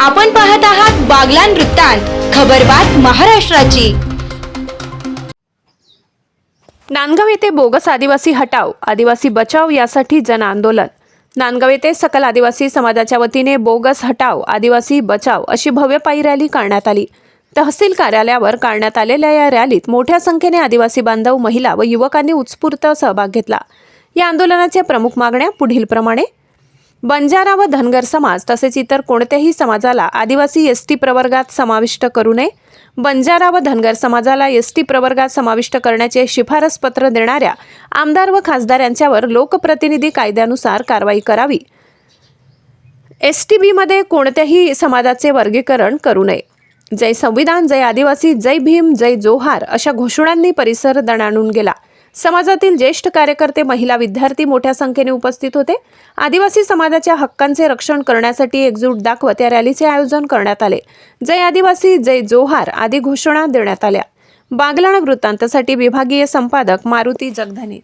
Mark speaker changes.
Speaker 1: आपण पाहत आहात बागलान वृत्तांत खबरबात महाराष्ट्राची.
Speaker 2: नांदगाव येथे बोगस आदिवासी हटाव आदिवासी बचाव यासाठी जन आंदोलन. नांदगाव येथे सकल आदिवासी समाजाच्या वतीने बोगस हटाव आदिवासी बचाव अशी भव्य पायी रॅली काढण्यात आली. तहसील कार्यालयावर काढण्यात आलेल्या या रॅलीत मोठ्या संख्येने आदिवासी बांधव महिला व युवकांनी उत्स्फूर्त सहभाग घेतला. या आंदोलनाच्या प्रमुख मागण्या पुढीलप्रमाणे बंजारा व धनगर समाज तसेच इतर कोणत्याही समाजाला आदिवासी एस टी प्रवर्गात समाविष्ट करू नये. बंजारा व धनगर समाजाला एस टी प्रवर्गात समाविष्ट करण्याचे शिफारस पत्र देणाऱ्या आमदार व खासदार यांच्यावर लोकप्रतिनिधी कायद्यानुसार कारवाई करावी. एस टी बीमध्ये कोणत्याही समाजाचे वर्गीकरण करू नये. जय संविधान जय आदिवासी जय भीम जय जोहार अशा घोषणांनी परिसर दणाणून गेला. समाजातील ज्येष्ठ कार्यकर्ते महिला विद्यार्थी मोठ्या संख्येने उपस्थित होते. आदिवासी समाजाच्या हक्कांचे रक्षण करण्यासाठी एकजूट दाखवत या रॅलीचे आयोजन करण्यात आले. जय आदिवासी जय जोहार आदी घोषणा देण्यात आल्या. बागलाण वृत्तांतसाठी विभागीय संपादक मारुती जगधने